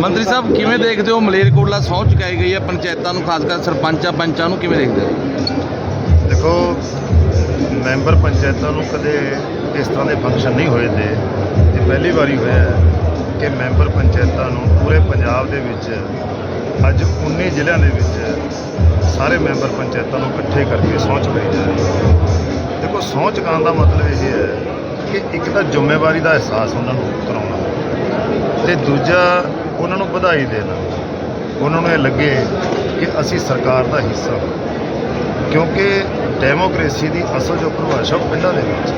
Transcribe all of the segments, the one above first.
ਮੰਤਰੀ ਸਾਹਿਬ, ਕਿਵੇਂ ਦੇਖਦੇ ਹੋ ਮਲੇਰਕੋਟਲਾ ਸਹੁੰ ਚੁਕਾਈ ਗਈ ਹੈ? ਪੰਚਾਇਤਾਂ ਨੂੰ, ਖਾਸ ਕਰ ਸਰਪੰਚਾਂ, ਪੰਚਾਂ ਨੂੰ ਕਿਵੇਂ ਦੇਖਦੇ ਹੋ? ਦੇਖੋ, ਮੈਂਬਰ ਪੰਚਾਇਤਾਂ ਨੂੰ ਕਦੇ ਇਸ ਤਰ੍ਹਾਂ ਦੇ ਫੰਕਸ਼ਨ ਨਹੀਂ ਹੋਏ ਤੇ ਇਹ ਪਹਿਲੀ ਵਾਰੀ ਹੋਇਆ ਹੈ ਕਿ ਮੈਂਬਰ ਪੰਚਾਇਤਾਂ ਨੂੰ ਪੂਰੇ ਪੰਜਾਬ ਦੇ ਵਿੱਚ, ਅੱਜ 19 ਜ਼ਿਲ੍ਹਿਆਂ ਦੇ ਵਿੱਚ ਸਾਰੇ ਮੈਂਬਰ ਪੰਚਾਇਤਾਂ ਨੂੰ ਇਕੱਠੇ ਕਰਕੇ ਸਹੁੰ ਚੁਕਾਈ ਜਾ ਰਹੀ ਹੈ। ਦੇਖੋ, ਸਹੁੰ ਚੁਕਾਉਣ ਦਾ ਮਤਲਬ ਇਹ ਹੈ ਕਿ ਇੱਕ ਤਾਂ ਜ਼ਿੰਮੇਵਾਰੀ ਦਾ ਅਹਿਸਾਸ ਉਹਨਾਂ ਨੂੰ ਕਰਾਉਣਾ ਤੇ ਦੂਜਾ ਉਹਨਾਂ ਨੂੰ ਵਧਾਈ ਦੇਣਾ। ਉਹਨਾਂ ਨੂੰ ਇਹ ਲੱਗੇ ਕਿ ਅਸੀਂ ਸਰਕਾਰ ਦਾ ਹਿੱਸਾ ਹਾਂ। ਕਿਉਂਕਿ ਡੈਮੋਕ੍ਰੇਸੀ ਦੀ ਅਸਲ ਜੋ ਪਰਿਭਾਸ਼ਾ ਉਹ ਪਿੰਡਾਂ ਦੇ ਵਿੱਚ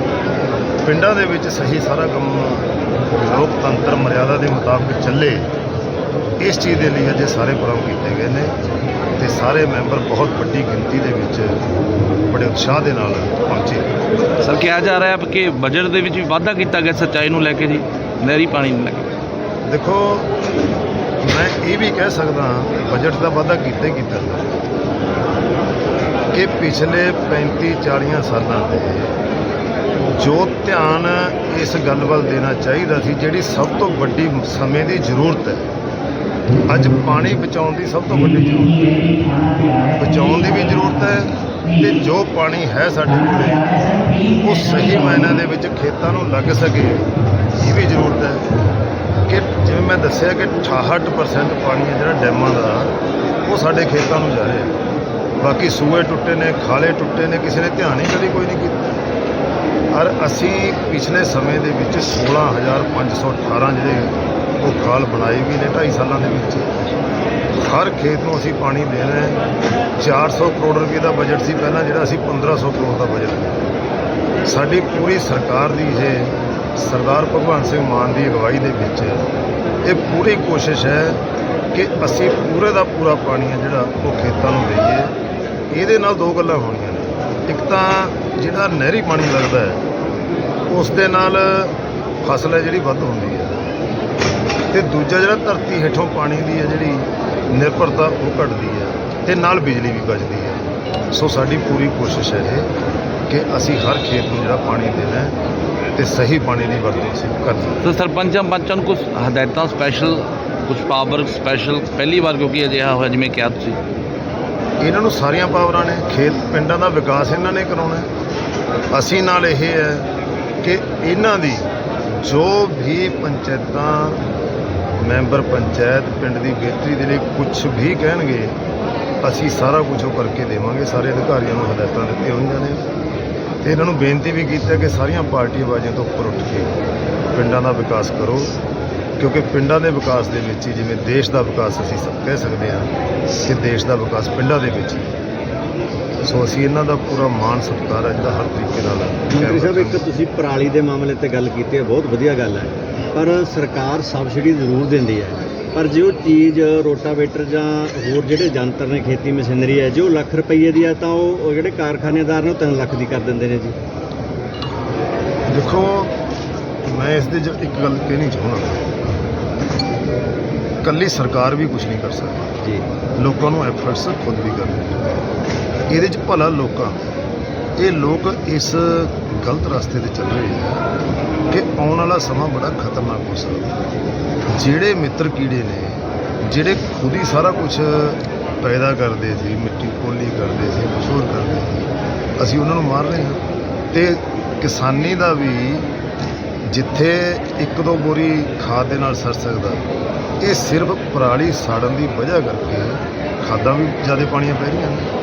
ਪਿੰਡਾਂ ਦੇ ਵਿੱਚ ਸਹੀ ਸਾਰਾ ਕੰਮ ਲੋਕਤੰਤਰ ਮਰਿਆਦਾ ਦੇ ਮੁਤਾਬਕ ਚੱਲੇ। ਇਸ ਚੀਜ਼ ਦੇ ਲਈ ਅਜੇ ਸਾਰੇ ਪ੍ਰੋਗਰਾਮ ਕੀਤੇ ਗਏ ਨੇ ਤੇ ਸਾਰੇ ਮੈਂਬਰ ਬਹੁਤ ਵੱਡੀ ਗਿਣਤੀ ਦੇ ਵਿੱਚ ਬੜੇ ਉਤਸ਼ਾਹ ਦੇ ਨਾਲ ਪਹੁੰਚੇ ਸਰ ਕਿਹਾ ਜਾ ਰਿਹਾ ਹੈ ਕਿ ਬਜਟ ਦੇ ਵਿੱਚ ਵੀ ਵਾਧਾ ਕੀਤਾ ਗਿਆ ਸੱਚਾਈ ਨੂੰ ਲੈ ਕੇ ਜੀ ਨਹਿਰੀ ਪਾਣੀ ਨੂੰ ਲੈ ਕੇ। ਦੇਖੋ ਮੈਂ ਇਹ ਵੀ ਕਹਿ ਸਕਦਾ ਬਜਟ ਦਾ ਵਾਧਾ ਕੀਤਾ ਹੀ ਕੀਤਾ ਕਿ ਪਿਛਲੇ 35 40 ਸਾਲਾਂ ਦੇ ਜੋ ਧਿਆਨ ਇਸ ਗੱਲ ਵੱਲ ਦੇਣਾ ਚਾਹੀਦਾ ਸੀ ਜਿਹੜੀ ਸਭ ਤੋਂ ਵੱਡੀ ਸਮੇਂ ਦੀ ਜ਼ਰੂਰਤ ਹੈ ਅੱਜ ਪਾਣੀ ਬਚਾਉਣ ਦੀ ਸਭ ਤੋਂ ਵੱਡੀ ਜ਼ਰੂਰਤ ਹੈ। ਬਚਾਉਣ ਦੀ ਵੀ ਜ਼ਰੂਰਤ ਹੈ ਤੇ ਜੋ ਪਾਣੀ ਹੈ ਸਾਡੇ ਕੋਲੇ, ਉਹ ਸਹੀ ਮਾਇਨਿਆਂ ਦੇ ਵਿੱਚ ਖੇਤਾਂ ਨੂੰ ਲੱਗ ਸਕੇ, ਇਹ ਵੀ ਜ਼ਰੂਰਤ ਹੈ। ਕਿ ਜਿਵੇਂ ਮੈਂ ਦੱਸਿਆ ਕਿ 68% ਪਾਣੀ ਹੈ ਜਿਹੜਾ ਡੈਮਾਂ ਦਾ, ਉਹ ਸਾਡੇ ਖੇਤਾਂ ਨੂੰ ਜਾ ਰਿਹਾ ਬਾਕੀ ਸੂਏ ਟੁੱਟੇ ਨੇ, ਖਾਲੇ ਟੁੱਟੇ ਨੇ, ਕਿਸੇ ਨੇ ਧਿਆਨ ਹੀ ਕਦੀ ਕੋਈ ਨਹੀਂ ਕੀਤਾ। ਔਰ ਅਸੀਂ ਪਿਛਲੇ ਸਮੇਂ ਦੇ ਵਿੱਚ 16518 ਜਿਹੜੇ ਉਹ ਖਾਲ ਬਣਾਈ ਵੀ ਨੇ 2.5 ਸਾਲਾਂ ਦੇ ਵਿੱਚ। ਹਰ ਖੇਤ ਨੂੰ ਅਸੀਂ ਪਾਣੀ ਦੇਣਾ ਹੈ। 400 ਕਰੋੜ ਰੁਪਏ ਦਾ ਬਜਟ ਸੀ ਪਹਿਲਾਂ, ਜਿਹੜਾ ਅਸੀਂ 1500 ਕਰੋੜ ਦਾ ਬਜਟ ਸਾਡੀ ਪੂਰੀ ਸਰਕਾਰ ਦੀ ਇਹ ਸਰਦਾਰ ਭਗਵੰਤ ਸਿੰਘ ਮਾਨ ਦੀ ਅਗਵਾਈ ਦੇ ਵਿੱਚ ਇਹ ਪੂਰੀ ਕੋਸ਼ਿਸ਼ ਹੈ ਕਿ ਅਸੀਂ ਪੂਰੇ ਦਾ ਪੂਰਾ ਪਾਣੀ ਹੈ ਜਿਹੜਾ ਉਹ ਖੇਤਾਂ ਨੂੰ ਦੇਈਏ। ਇਹਦੇ ਨਾਲ ਦੋ ਗੱਲਾਂ ਹੋਣੀਆਂ ਨੇ। ਇੱਕ ਤਾਂ ਜਿਹੜਾ ਨਹਿਰੀ ਪਾਣੀ ਲੱਗਦਾ ਹੈ, ਉਸ ਦੇ ਨਾਲ ਫਸਲ ਹੈ ਜਿਹੜੀ ਵੱਧ ਹੁੰਦੀ ਹੈ। ਤੇ ਦੂਜਾ ਜਿਹੜਾ ਧਰਤੀ ਹੇਠੋਂ ਪਾਣੀ ਦੀ ਹੈ ਜਿਹੜੀ ਨਿਰਭਰਤਾ ਉਹ ਘਟਦੀ ਹੈ ਤੇ ਨਾਲ ਬਿਜਲੀ ਵੀ ਬਚਦੀ ਹੈ। ਸੋ ਸਾਡੀ ਪੂਰੀ ਕੋਸ਼ਿਸ਼ ਹੈ ਇਹ ਕਿ ਅਸੀਂ ਹਰ ਖੇਤ ਨੂੰ ਜਿਹੜਾ ਪਾਣੀ ਦੇਣਾ ਤੇ ਸਹੀ ਪਾਣੀ ਦੀ ਵਰਤੋਂ ਅਸੀਂ ਕਰਨੀ ਸੋ ਸਰਪੰਚਾਂ ਪੰਚਾਂ ਨੂੰ ਕੁਝ ਹਦਾਇਤਾਂ ਸਪੈਸ਼ਲ ਕੁਝ ਪਾਵਰ ਸਪੈਸ਼ਲ ਪਹਿਲੀ ਵਾਰ ਕਿਉਂਕਿ ਅਜਿਹਾ ਹੋਇਆ ਜਿਵੇਂ ਕਿਹਾ ਤੁਸੀਂ। ਇਹਨਾਂ ਨੂੰ ਸਾਰੀਆਂ ਪਾਵਰਾਂ ਨੇ ਖੇਤ ਪਿੰਡਾਂ ਦਾ ਵਿਕਾਸ ਇਹਨਾਂ ਨੇ ਕਰਾਉਣਾ ਅਸੀਂ ਨਾਲ ਇਹ ਹੈ ਕਿ ਇਹਨਾਂ ਦੀ ਜੋ ਵੀ ਪੰਚਾਇਤਾਂ ਮੈਂਬਰ ਪੰਚਾਇਤ ਪਿੰਡ ਦੀ ਬਿਹਤਰੀ ਦੇ ਲਈ ਕੁਝ ਵੀ ਕਹਿਣਗੇ ਅਸੀਂ ਸਾਰਾ ਕੁਝ ਉਹ ਕਰਕੇ ਦੇਵਾਂਗੇ ਸਾਰੇ ਅਧਿਕਾਰੀਆਂ ਨੂੰ ਹਦਾਇਤਾਂ ਦਿੱਤੀਆਂ ਹੋਈਆਂ ਨੇ ਤੇ ਇਹਨਾਂ ਨੂੰ ਬੇਨਤੀ ਵੀ ਕੀਤੀ ਹੈ ਕਿ ਸਾਰੀਆਂ ਪਾਰਟੀਆਂ ਬਾਜ਼ੀਆਂ ਤੋਂ ਉੱਪਰ ਉੱਠ ਕੇ ਪਿੰਡਾਂ ਦਾ ਵਿਕਾਸ ਕਰੋ ਕਿਉਂਕਿ ਪਿੰਡਾਂ ਦੇ ਵਿਕਾਸ ਦੇ ਵਿੱਚ ਹੀ ਜਿਵੇਂ ਦੇਸ਼ ਦਾ ਵਿਕਾਸ ਅਸੀਂ ਸਭ ਕਹਿ ਸਕਦੇ ਹਾਂ ਕਿ ਦੇਸ਼ ਦਾ ਵਿਕਾਸ ਪਿੰਡਾਂ ਦੇ ਵਿੱਚ। ਸੋ ਅਸੀਂ ਇਹਨਾਂ ਦਾ ਪੂਰਾ ਮਾਣ ਸਤਿਕਾਰ ਹੈ ਜਿਹੜਾ ਹਰ ਤਰੀਕੇ ਨਾਲ ਮੰਤਰੀ ਸਾਹਿਬ ਇੱਕ ਤੁਸੀਂ ਪਰਾਲੀ ਦੇ ਮਾਮਲੇ ਤੇ ਗੱਲ ਕੀਤੀ ਹੈ ਬਹੁਤ ਵਧੀਆ ਗੱਲ ਹੈ ਪਰ ਸਰਕਾਰ ਸਬਸਿਡੀ ਜ਼ਰੂਰ ਦਿੰਦੀ ਹੈ। ਪਰ ਜੇ ਉਹ ਚੀਜ਼ ਰੋਟਾਵੇਟਰ ਜਾਂ ਹੋਰ ਜਿਹੜੇ ਜੰਤਰ ਨੇ ਖੇਤੀ ਮਸ਼ੀਨਰੀ ਹੈ ਜੇ ਲੱਖ ਰੁਪਏ ਦੀ ਹੈ ਤਾਂ ਉਹ ਜਿਹੜੇ ਕਾਰਖਾਨੇਦਾਰ ਨੇ ਉਹ 3 ਲੱਖ ਦੀ ਕਰ ਦਿੰਦੇ ਨੇ ਜੀ। ਦੇਖੋ ਮੈਂ ਇਸ ਦੇ 'ਚ ਇੱਕ ਗੱਲ ਕਹਿਣੀ ਚਾਹੁੰਦਾ ਕੱਲੀ ਸਰਕਾਰ ਵੀ ਕੁਝ ਨਹੀਂ ਕਰ ਸਕਦੀ। ਜੀ। ਲੋਕਾਂ ਨੂੰ ਐਫਰਟਸ ਖੁਦ ਵੀ ਕਰਨੇ। ਇਹਦੇ 'ਚ ਭਲਾ ਲੋਕਾਂ ਇਹ ਲੋਕ ਇਸ ਗਲਤ ਰਸਤੇ ਤੇ ਚੱਲ ਰਹੇ ਆ ਕਿ ਆਉਣ ਵਾਲਾ ਸਮਾਂ ਬੜਾ ਖਤਰਨਾਕ ਹੋ ਸਕਦਾ ਜਿਹੜੇ ਮਿੱਤਰ ਕੀੜੇ ਨੇ, ਜਿਹੜੇ ਖੁਦ ਹੀ ਸਾਰਾ ਕੁਝ ਪੈਦਾ ਕਰਦੇ ਸੀ, ਮਿੱਟੀ ਪੋਲੀ ਕਰਦੇ ਸੀ ਕੁਛ ਕਰਦੇ ਸੀ, ਅਸੀਂ ਉਹਨਾਂ ਨੂੰ ਮਾਰ ਰਹੇ ਹਾਂ। ਤੇ ਕਿਸਾਨੀ ਦਾ ਵੀ ਜਿੱਥੇ ਇੱਕ ਦੋ ਬੋਰੀ ਖਾਦ ਦੇ ਨਾਲ ਸਰ ਸਕਦਾ, ਇਹ ਸਿਰਫ ਪਰਾਲੀ ਸਾੜਨ ਦੀ ਵਜ੍ਹਾ ਕਰਕੇ ਖਾਦਾਂ ਵੀ ਜ਼ਿਆਦਾ ਪਾਣੀਆਂ ਪੈ ਰਹੀਆਂ ਨੇ।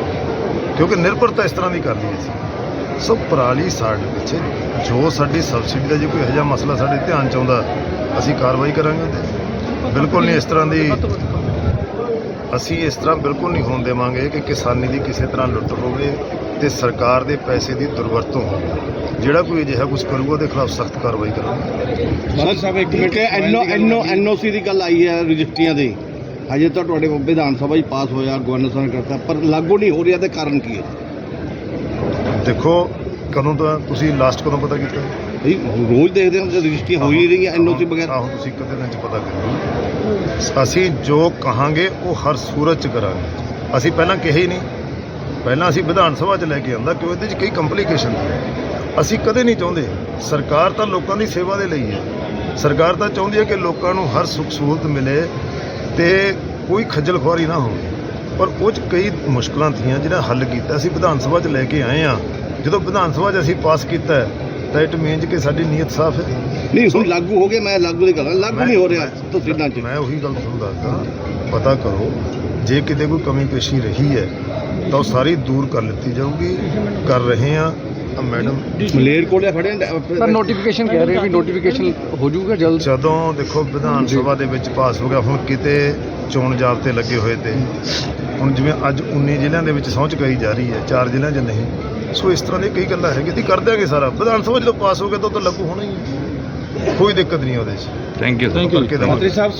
ਕਿਉਂਕਿ ਨਿਰਭਰਤਾ ਇਸ ਤਰ੍ਹਾਂ ਦੀ ਕਰ ਲਈ ਸੀ ਸੋ ਪਰਾਲੀ ਸਾੜਨ ਪਿੱਛੇ ਜੋ ਸਾਡੀ ਸਬਸਿਡੀ ਦਾ ਜੇ ਕੋਈ ਇਹੋ ਜਿਹਾ ਮਸਲਾ ਸਾਡੇ ਧਿਆਨ ਚ ਆਉਂਦਾ ਅਸੀਂ ਕਾਰਵਾਈ ਕਰਾਂਗੇ। ਤੇ ਬਿਲਕੁਲ ਨਹੀਂ ਇਸ ਤਰ੍ਹਾਂ ਦੀ ਅਸੀਂ ਇਸ ਤਰ੍ਹਾਂ ਬਿਲਕੁਲ ਨਹੀਂ ਹੋਣ ਦੇਵਾਂਗੇ ਕਿ ਕਿਸਾਨੀ ਦੀ ਕਿਸੇ ਤਰ੍ਹਾਂ ਲੁੱਟ ਹੋਵੇ ਤੇ ਸਰਕਾਰ ਦੇ ਪੈਸੇ ਦੀ ਦੁਰਵਰਤੋਂ ਹੋਵੇ। ਜਿਹੜਾ ਕੋਈ ਅਜਿਹਾ ਕੁਝ ਕਰੂਗਾ ਉਹਦੇ ਖਿਲਾਫ ਸਖਤ ਕਾਰਵਾਈ ਕਰਾਂਗੇ। ਸਰ ਸਾਹਿਬ ਇੱਕ ਮਿੰਟ ਐਨਓ ਐਨਓ ਐਨਓਸੀ ਦੀ ਗੱਲ ਆਈ ਹੈ ਰਜਿਸਟਰੀਆਂ ਦੀ। ਹਜੇ ਤਾਂ ਤੁਹਾਡੇ ਵਿਧਾਨ ਸਭਾ ਹੀ ਪਾਸ ਹੋਇਆ ਗਵਰਨਰ ਸਾਹਿਬ ਨੇ ਕਰਤਾ ਪਰ ਲਾਗੂ ਨਹੀਂ ਹੋ ਰਿਹਾ ਤੇ ਕਾਰਨ ਕੀ ਹੈ? ਦੇਖੋ ਕਦੋਂ ਤਾਂ ਤੁਸੀਂ ਲਾਸਟ ਕਦੋਂ ਪਤਾ ਕੀਤਾ? ਨਹੀਂ ਰੋਜ਼ ਦੇਖਦੇ ਹਾਂ ਕਿ ਰਜਿਸਟਰੀ ਹੋ ਹੀ ਨਹੀਂ ਰਹੀਆਂ ਐਨਓਸੀ ਬਗੈਰ। ਆਹੋ ਤੁਸੀਂ ਕਦੇ ਚ ਪਤਾ ਕਰੋ ਅਸੀਂ ਜੋ ਕਹਾਂਗੇ ਉਹ ਹਰ ਸੂਰਤ ਚ ਕਰਾਂਗੇ। ਅਸੀਂ ਪਹਿਲਾਂ ਕਿਹਾ ਹੀ ਨਹੀਂ। ਪਹਿਲਾਂ ਅਸੀਂ ਵਿਧਾਨ ਸਭਾ ਚ ਲੈ ਕੇ ਆਂਦਾ ਕਿ ਉਹਦੇ ਚ ਕਈ ਕੰਪਲਿਕੇਸ਼ਨ ਅਸੀਂ ਕਦੇ ਨਹੀਂ ਚਾਹੁੰਦੇ। ਸਰਕਾਰ ਤਾਂ ਲੋਕਾਂ ਦੀ ਸੇਵਾ ਦੇ ਲਈ ਹੈ। ਸਰਕਾਰ ਤਾਂ ਚਾਹੁੰਦੀ ਹੈ ਕਿ ਲੋਕਾਂ ਨੂੰ ਹਰ ਸੁੱਖ ਸਹੂਲਤ ਮਿਲੇ ਤੇ ਕੋਈ ਖੱਜਲ ਖੁਆਰੀ ਨਾ ਹੋਵੇ। ਪਰ ਉਹ 'ਚ ਕਈ ਮੁਸ਼ਕਲਾਂ ਥੀਆਂ ਜਿਹੜਾ ਹੱਲ ਕੀਤਾ ਅਸੀਂ ਵਿਧਾਨ ਸਭਾ 'ਚ ਲੈ ਕੇ ਆਏ ਆ ਜਦੋਂ ਵਿਧਾਨ ਸਭਾ 'ਚ ਅਸੀਂ ਪਾਸ ਕੀਤਾ ਤਾਂ ਇਟ ਮੀਨਸ ਕਿ ਸਾਡੀ ਨੀਅਤ ਸਾਫ਼ ਹੈ। ਨਹੀਂ ਹੁਣ ਲਾਗੂ ਹੋ ਗਿਆ ਮੈਂ ਲਾਗੂ ਦੀ ਗੱਲ ਲਾਗੂ ਨਹੀਂ ਹੋ ਰਿਹਾ ਤਸਵੀਰਾਂ 'ਚ। ਮੈਂ ਉਹੀ ਗੱਲ ਤੁਹਾਨੂੰ ਦੱਸਦਾ ਪਤਾ ਕਰੋ ਜੇ ਕਿਤੇ ਕੋਈ ਕਮੀ ਪੇਸ਼ੀ ਰਹੀ ਹੈ ਤਾਂ ਉਹ ਸਾਰੀ ਦੂਰ ਕਰ ਲਿੱਤੀ ਜਾਊਗੀ। ਕਰ ਰਹੇ ਆ ਆ ਮੈਡਮ। ਮਲੇਰ ਕੋਲੇ ਫੜੇ ਸਰ ਨੋਟੀਫਿਕੇਸ਼ਨ ਕਹਿ ਰਹੇ ਵੀ ਨੋਟੀਫਿਕੇਸ਼ਨ ਹੋ ਜਾਊਗਾ ਜਲਦ। ਜਦੋਂ ਦੇਖੋ ਵਿਧਾਨ ਸਭਾ ਦੇ ਵਿੱਚ ਪਾਸ ਹੋ ਗਿਆ ਹੁਣ ਕਿਤੇ ਚੋਣ ਜਾਬਤੇ ਲੱਗੇ ਹੋਏ ਤੇ। ਹੁਣ ਜਿਵੇਂ ਅੱਜ 19 ਜ਼ਿਲ੍ਹਿਆਂ ਦੇ ਵਿੱਚ ਸਹੁੰ ਚੁਕਾਈ ਜਾ ਰਹੀ ਹੈ ਚਾਰ ਜ਼ਿਲ੍ਹਿਆਂ 'ਚ ਨਹੀਂ। ਸੋ ਇਸ ਤਰ੍ਹਾਂ ਦੀ ਕਈ ਗੱਲਾਂ ਹੈਗੀਆਂ ਤੇ ਕਰ ਦਿਆਂਗੇ ਸਾਰਾ। ਵਿਧਾਨ ਸਭਾ ਜਦੋਂ ਪਾਸ ਹੋ ਗਿਆ ਤਾਂ ਉਹ ਤਾਂ ਲਾਗੂ ਹੋਣਾ ਹੀ ਹੈ। ਕੋਈ ਦਿੱਕਤ ਨਹੀਂ ਉਹਦੇ 'ਚ। ਥੈਂਕ ਯੂ ਕਰਕੇ ਦੇਵਾਂਗੇ। ਸਾਹਿਬ